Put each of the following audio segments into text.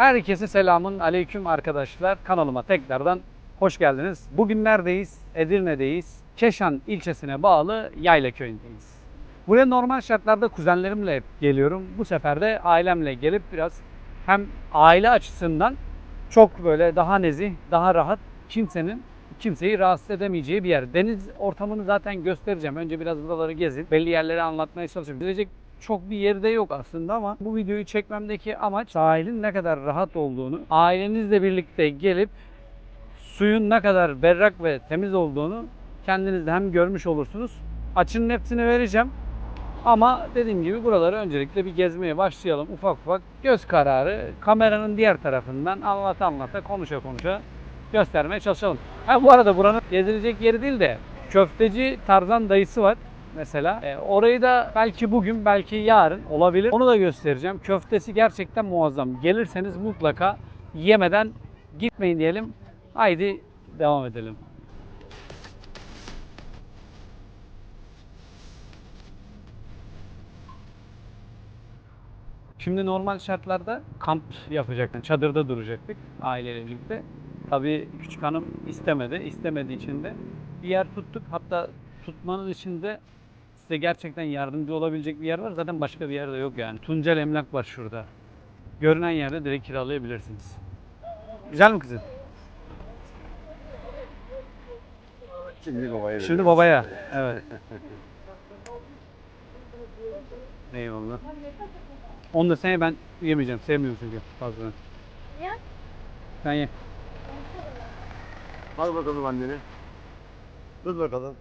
Herkese selamun aleyküm arkadaşlar. Kanalıma tekrardan hoş geldiniz. Bugün neredeyiz? Edirne'deyiz. Keşan ilçesine bağlı Yayla köyündeyiz. Buraya normal şartlarda kuzenlerimle hep geliyorum. Bu sefer de ailemle gelip biraz hem aile açısından çok böyle daha nezih, daha rahat, kimsenin kimseyi rahatsız edemeyeceği bir yer. Deniz ortamını zaten göstereceğim. Önce biraz buraları gezin. Belli yerleri anlatmaya çalışıyorum. Gelecek çok bir yerde yok aslında ama bu videoyu çekmemdeki amaç sahilin ne kadar rahat olduğunu, ailenizle birlikte gelip suyun ne kadar berrak ve temiz olduğunu kendiniz de hem görmüş olursunuz. Açının hepsini vereceğim. Ama dediğim gibi buraları öncelikle bir gezmeye başlayalım. Ufak ufak göz kararı kameranın diğer tarafından anlata anlata konuşa konuşa göstermeye çalışalım. Ha bu arada buranın gezilecek yeri değil de köfteci Tarzan dayısı var mesela. E, orayı da belki bugün belki yarın olabilir. Onu da göstereceğim. Köftesi gerçekten muazzam. Gelirseniz mutlaka yemeden gitmeyin diyelim. Haydi devam edelim. Şimdi normal şartlarda kamp yapacaktık. Çadırda duracaktık aileyle birlikte. Tabii küçük hanım istemedi. İstemediği için de bir yer tuttuk. Hatta tutmanız için de size gerçekten yardımcı olabilecek bir yer var. Zaten başka bir yerde yok yani. Tuncel Emlak var şurada. Görünen yerde direkt kiralayabilirsiniz. Güzel mi kızım? Şimdi babaya Şimdi babaya. Evet. Eyvallah. Onu da sen ben yemeyeceğim. Sevmiyorum çünkü fazla. Niye? Sen ye. Al bakalım anneni. Dur bakalım.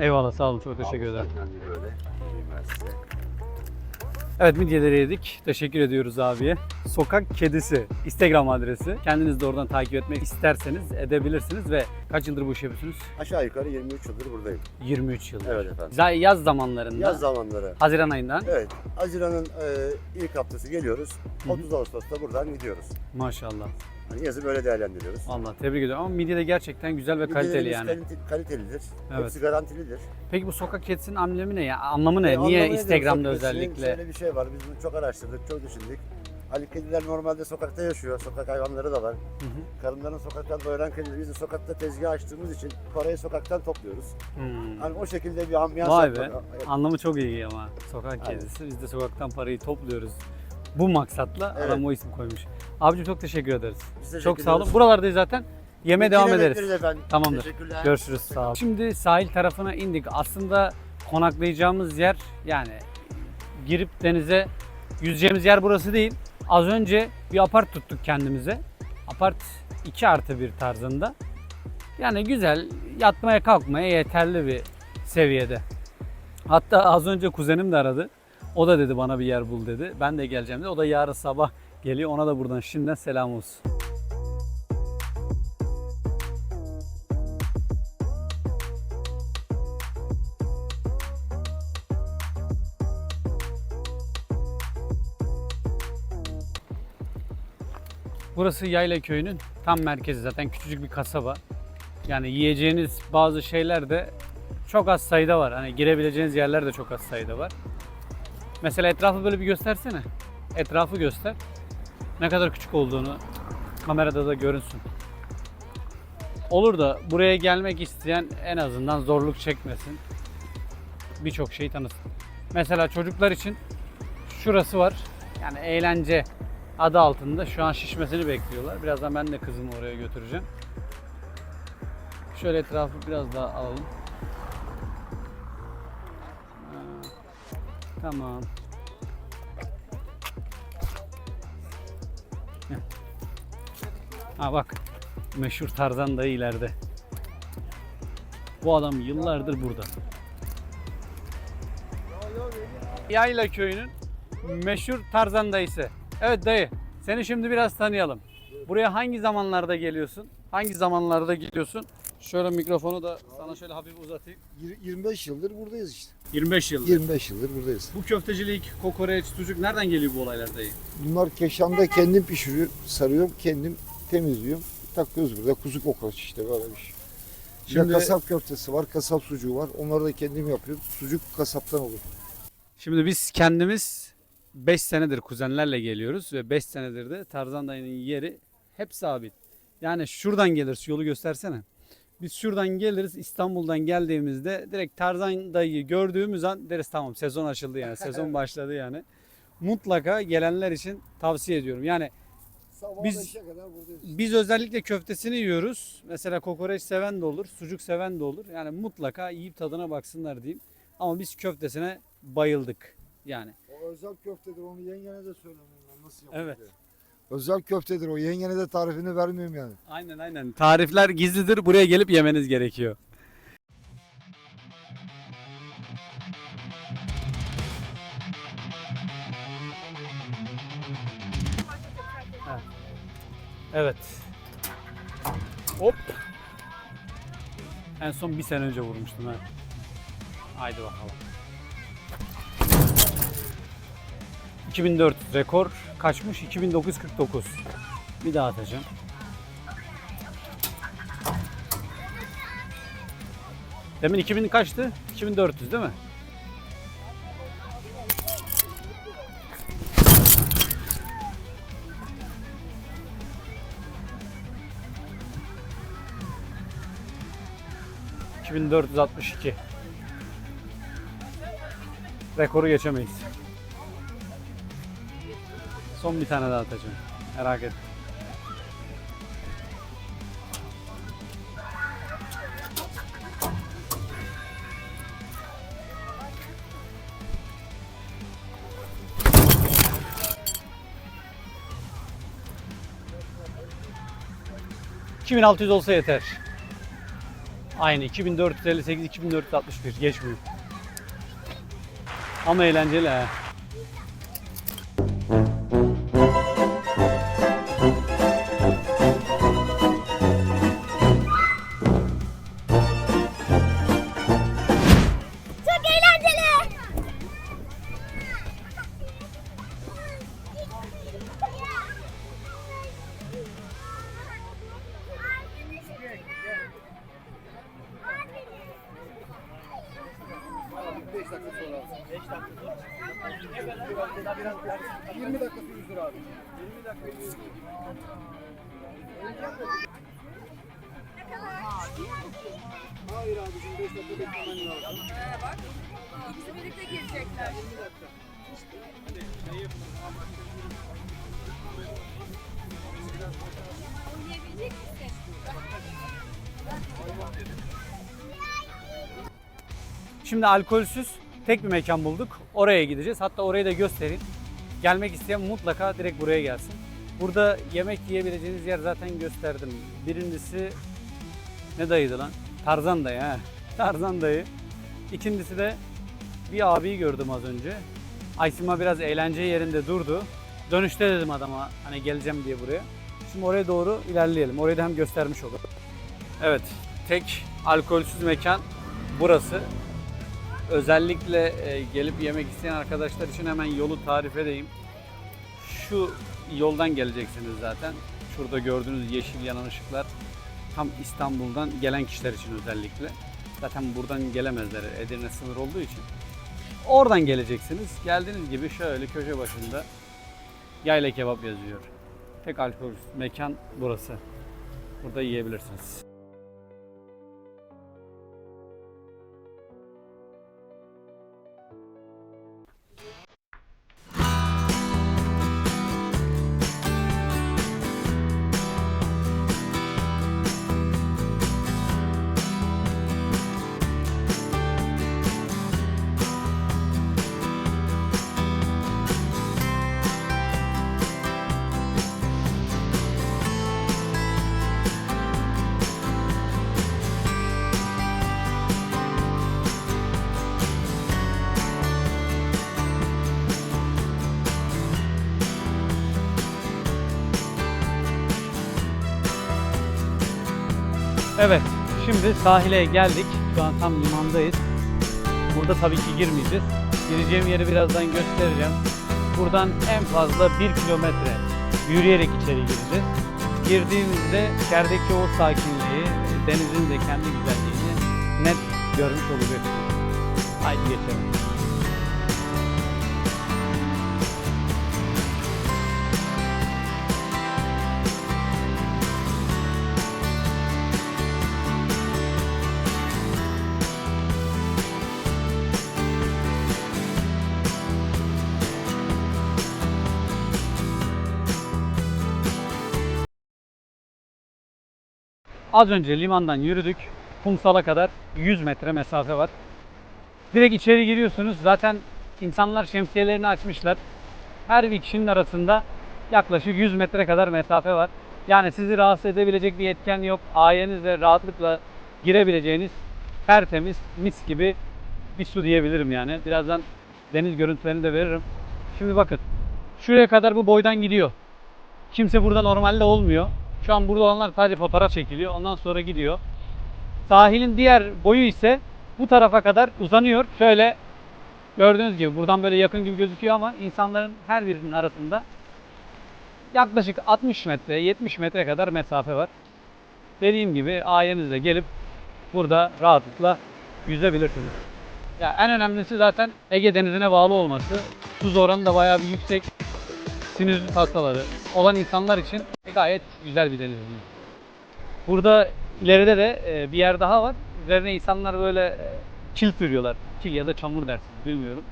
Eyvallah sağ olun. Çok teşekkür ederim. Evet midyeleri yedik. Teşekkür ediyoruz abiye. Sokak Kedisi Instagram adresi. Kendiniz de oradan takip etmek isterseniz edebilirsiniz ve kaç yıldır bu işi yapıyorsunuz? Aşağı yukarı 23 yıldır buradayım. 23 yıldır. Evet efendim. Yaz zamanlarında. Yaz zamanları. Haziran ayından. Evet. Haziran'ın e, ilk haftası geliyoruz. 30 Ağustos'ta buradan gidiyoruz. Maşallah. Hani yazı böyle değerlendiriyoruz. Vallahi tebrik ediyorum ama midye de gerçekten güzel ve kaliteli yani. kalite- kalitelidir. Evet. Hepsi garantilidir. Peki bu sokak kedisinin amblemi ne ya? Anlamı ne? E, Niye anlamı nedir? Instagram'da Sokak kedisinin özellikle? Şöyle bir şey var. Biz bunu çok araştırdık, çok düşündük. Hani kediler normalde sokakta yaşıyor. Sokak hayvanları da var. Hı hı. Karınların sokaktan doyuran kediler. Biz de sokakta tezgah açtığımız için parayı sokaktan topluyoruz. Hmm. Hani o şekilde bir ambiyans Vay be. Anlamı çok iyi ama. Sokak kedisi. Biz de sokaktan parayı topluyoruz. Bu maksatla Evet. adam o isim koymuş. Abicim çok teşekkür ederiz. Biz teşekkür Çok sağ olun. Buralardayız zaten. Yeme devam Yine ederiz. bekleriz efendim. Tamamdır. Teşekkürler. Görüşürüz. Sağ olun. Şimdi sahil tarafına indik. Aslında konaklayacağımız yer yani girip denize yüzeceğimiz yer burası değil. Az önce bir apart tuttuk kendimize. Apart 2 artı 1 tarzında. Yani güzel yatmaya kalkmaya yeterli bir seviyede. Hatta az önce kuzenim de aradı. O da dedi bana bir yer bul dedi. Ben de geleceğim dedi. O da yarın sabah geliyor. Ona da buradan şimdiden selam olsun. Burası Yayla Köyü'nün tam merkezi zaten küçücük bir kasaba. Yani yiyeceğiniz bazı şeyler de çok az sayıda var. Hani girebileceğiniz yerler de çok az sayıda var. Mesela etrafı böyle bir göstersene. Etrafı göster. Ne kadar küçük olduğunu kamerada da görünsün. Olur da buraya gelmek isteyen en azından zorluk çekmesin. Birçok şeyi tanısın. Mesela çocuklar için şurası var. Yani eğlence adı altında şu an şişmesini bekliyorlar. Birazdan ben de kızımı oraya götüreceğim. Şöyle etrafı biraz daha alalım. Tamam. Ha bak. Meşhur Tarzan dayı ileride. Bu adam yıllardır burada. Yayla köyünün meşhur Tarzan dayısı. Evet dayı, seni şimdi biraz tanıyalım. Buraya hangi zamanlarda geliyorsun? Hangi zamanlarda geliyorsun? Şöyle mikrofonu da sana şöyle hafif uzatayım. Yir- 25 yıldır buradayız işte. 25 yıldır. 25 yıldır buradayız. Bu köftecilik, kokoreç, sucuk nereden geliyor bu olaylar dayı? Bunlar keşanda kendim pişiriyorum, sarıyorum, kendim temizliyorum. Takıyoruz burada kuzu kokoreç işte böyle bir şey. Şimdi- Şimdi kasap köftesi var, kasap sucuğu var. Onları da kendim yapıyorum. Sucuk kasaptan olur. Şimdi biz kendimiz 5 senedir kuzenlerle geliyoruz ve 5 senedir de Tarzan dayının yeri hep sabit. Yani şuradan geliriz yolu göstersene. Biz şuradan geliriz İstanbul'dan geldiğimizde direkt Tarzan dayıyı gördüğümüz an deriz tamam sezon açıldı yani sezon başladı yani. Mutlaka gelenler için tavsiye ediyorum. Yani Sabah Biz- beşe kadar buradayız. biz özellikle köftesini yiyoruz. Mesela kokoreç seven de olur, sucuk seven de olur. Yani mutlaka yiyip tadına baksınlar diyeyim. Ama biz köftesine bayıldık yani. O özel köftedir onu yengene de söylemem ben nasıl yapılır Evet. diye. Özel köftedir o yengene de tarifini vermiyorum yani. Aynen aynen. Tarifler gizlidir. Buraya gelip yemeniz gerekiyor. Evet. Hop. En son bir sene önce vurmuştum ha. Haydi bakalım. 2400 rekor kaçmış? 2949. Bir daha atacağım. Demin 2000 kaçtı? 2400 değil mi? ...2462. Rekoru geçemeyiz. Son bir tane daha atacağım. Merak etme. ...2600 olsa yeter. Aynı 2458, 2461 geçmiyor. Ama eğlenceli ha. İkisi birlikte girecekler. Oynayabilecek misin? Şimdi alkolsüz tek bir mekan bulduk. Oraya gideceğiz. Hatta orayı da göstereyim. Gelmek isteyen mutlaka direkt buraya gelsin. Burada yemek yiyebileceğiniz yer zaten gösterdim. Birincisi ne dayıydı lan? Tarzan dayı ha. Tarzan dayı. İkincisi de bir abiyi gördüm az önce. Aysima biraz eğlence yerinde durdu. Dönüşte dedim adama hani geleceğim diye buraya. Şimdi oraya doğru ilerleyelim. Orayı da hem göstermiş olur. Evet, tek alkolsüz mekan burası. Özellikle e, gelip yemek isteyen arkadaşlar için hemen yolu tarif edeyim. Şu yoldan geleceksiniz zaten. Şurada gördüğünüz yeşil yanan ışıklar tam İstanbul'dan gelen kişiler için özellikle. Zaten buradan gelemezler Edirne sınır olduğu için. Oradan geleceksiniz. Geldiğiniz gibi şöyle köşe başında yayla kebap yazıyor. Tek alkolsüz mekan burası. Burada yiyebilirsiniz. Şimdi sahile geldik. Şu an tam limandayız. Burada tabii ki girmeyeceğiz. Gireceğim yeri birazdan göstereceğim. Buradan en fazla 1 kilometre yürüyerek içeri gireceğiz. Girdiğimizde içerideki o sakinliği, denizin de kendi güzelliğini net görmüş olacaksınız. Haydi geçelim. Az önce limandan yürüdük. Kumsal'a kadar 100 metre mesafe var. Direkt içeri giriyorsunuz. Zaten insanlar şemsiyelerini açmışlar. Her bir kişinin arasında yaklaşık 100 metre kadar mesafe var. Yani sizi rahatsız edebilecek bir etken yok. Ailenizle rahatlıkla girebileceğiniz tertemiz, mis gibi bir su diyebilirim yani. Birazdan deniz görüntülerini de veririm. Şimdi bakın. Şuraya kadar bu boydan gidiyor. Kimse burada normalde olmuyor. Şu an burada olanlar sadece fotoğraf çekiliyor. Ondan sonra gidiyor. Sahilin diğer boyu ise bu tarafa kadar uzanıyor. Şöyle gördüğünüz gibi buradan böyle yakın gibi gözüküyor ama insanların her birinin arasında yaklaşık 60 metre, 70 metre kadar mesafe var. Dediğim gibi ailenizle gelip burada rahatlıkla yüzebilirsiniz. Ya en önemlisi zaten Ege Denizi'ne bağlı olması. Tuz oranı da bayağı bir yüksek. Sinüzit hastaları olan insanlar için gayet güzel bir deniz. Burada ileride de e, bir yer daha var. Üzerine insanlar böyle e, kil sürüyorlar. Kil ya da çamur dersiniz bilmiyorum.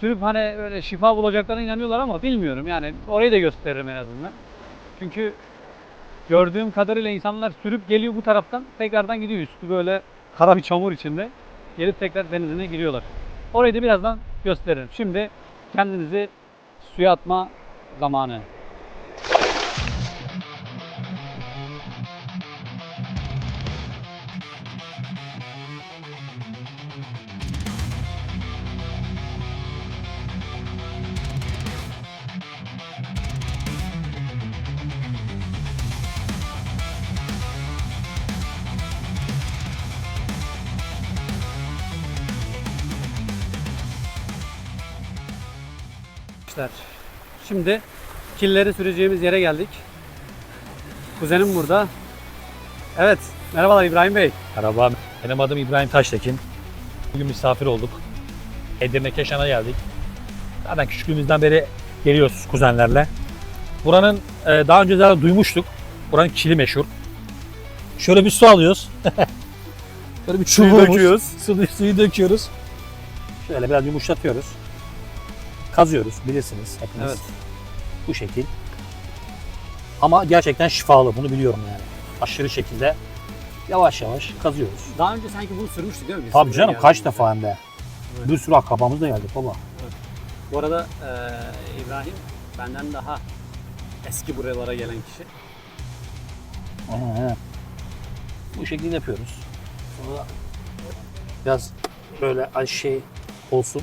Sürüp hani böyle şifa bulacaklarına inanıyorlar ama bilmiyorum yani orayı da gösteririm en azından. Çünkü gördüğüm kadarıyla insanlar sürüp geliyor bu taraftan tekrardan gidiyor üstü böyle kara bir çamur içinde. Gelip tekrar denizine giriyorlar. Orayı da birazdan gösteririm. Şimdi kendinizi suya atma zamanı. Arkadaşlar şimdi killeri süreceğimiz yere geldik. Kuzenim burada. Evet. Merhabalar İbrahim Bey. Merhaba, benim adım İbrahim Taştekin. Bugün misafir olduk. Edirne Keşan'a geldik. Zaten küçüklüğümüzden beri geliyoruz kuzenlerle. Buranın e, daha önce zaten duymuştuk. Buranın kili meşhur. Şöyle bir su alıyoruz. Şöyle bir Suyu çubuğumuz. döküyoruz. Suyu, suyu döküyoruz. Şöyle biraz yumuşatıyoruz. Kazıyoruz bilirsiniz hepiniz. Evet. Bu şekil. Ama gerçekten şifalı bunu biliyorum yani. Aşırı şekilde yavaş yavaş kazıyoruz. Daha önce sanki bunu sürmüştük değil mi? biz? Tabii canım geldik. kaç defa hem de. Evet. Bir sürü akrabamız da geldi baba. Bu arada eee, İbrahim benden daha eski buralara gelen kişi. Ee, Bu şekilde yapıyoruz. Sonra biraz böyle şey olsun.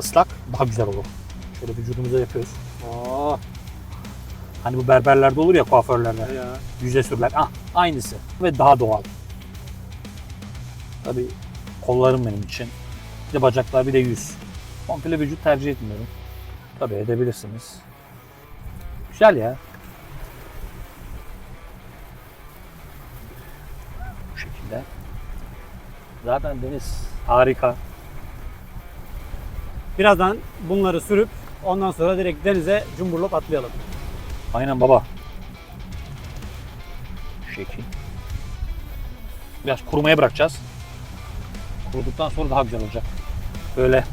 Islak daha güzel olur. Şöyle vücudumuza yapıyoruz. Oo, Hani bu berberlerde olur ya kuaförlerde. ya. Yüze sürülen. Ah, aynısı. Ve daha doğal. Tabii kollarım benim için. Bir de bacaklar bir de yüz. Komple vücut tercih etmiyorum. Tabii edebilirsiniz. Güzel ya. Bu şekilde. Zaten deniz harika. Birazdan bunları sürüp ondan sonra direkt denize cumburlop atlayalım. Aynen baba. Şu şekil. Biraz kurumaya bırakacağız. Kuruduktan sonra daha güzel olacak. Böyle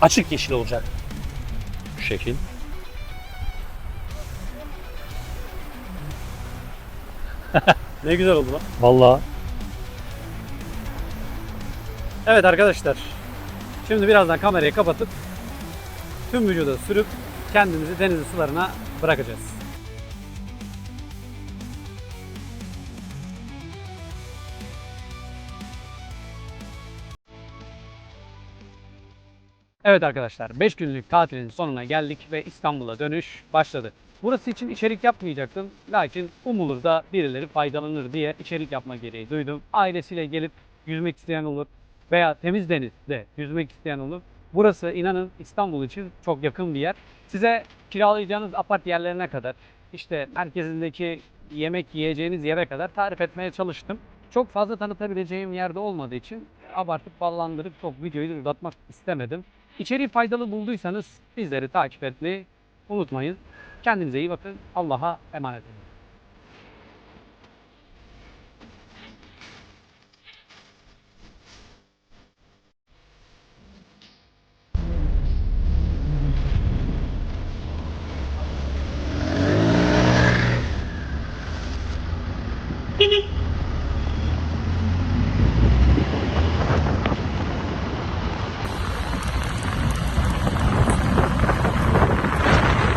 açık yeşil olacak. Şu şekil. Ne güzel oldu lan. Vallahi Evet arkadaşlar. Şimdi birazdan kamerayı kapatıp tüm vücuda sürüp kendimizi deniz sularına bırakacağız. Evet arkadaşlar 5 günlük tatilin sonuna geldik ve İstanbul'a dönüş başladı. Burası için içerik yapmayacaktım. Lakin umulur da birileri faydalanır diye içerik yapma gereği duydum. Ailesiyle gelip yüzmek isteyen olur veya temiz denizde yüzmek isteyen olur. Burası inanın İstanbul için çok yakın bir yer. Size kiralayacağınız apart yerlerine kadar işte merkezindeki yemek yiyeceğiniz yere kadar tarif etmeye çalıştım. Çok fazla tanıtabileceğim yerde olmadığı için abartıp ballandırıp çok videoyu uzatmak istemedim. İçeriği faydalı bulduysanız bizleri takip etmeyi unutmayın. Kendinize iyi bakın. Allah'a emanet olun.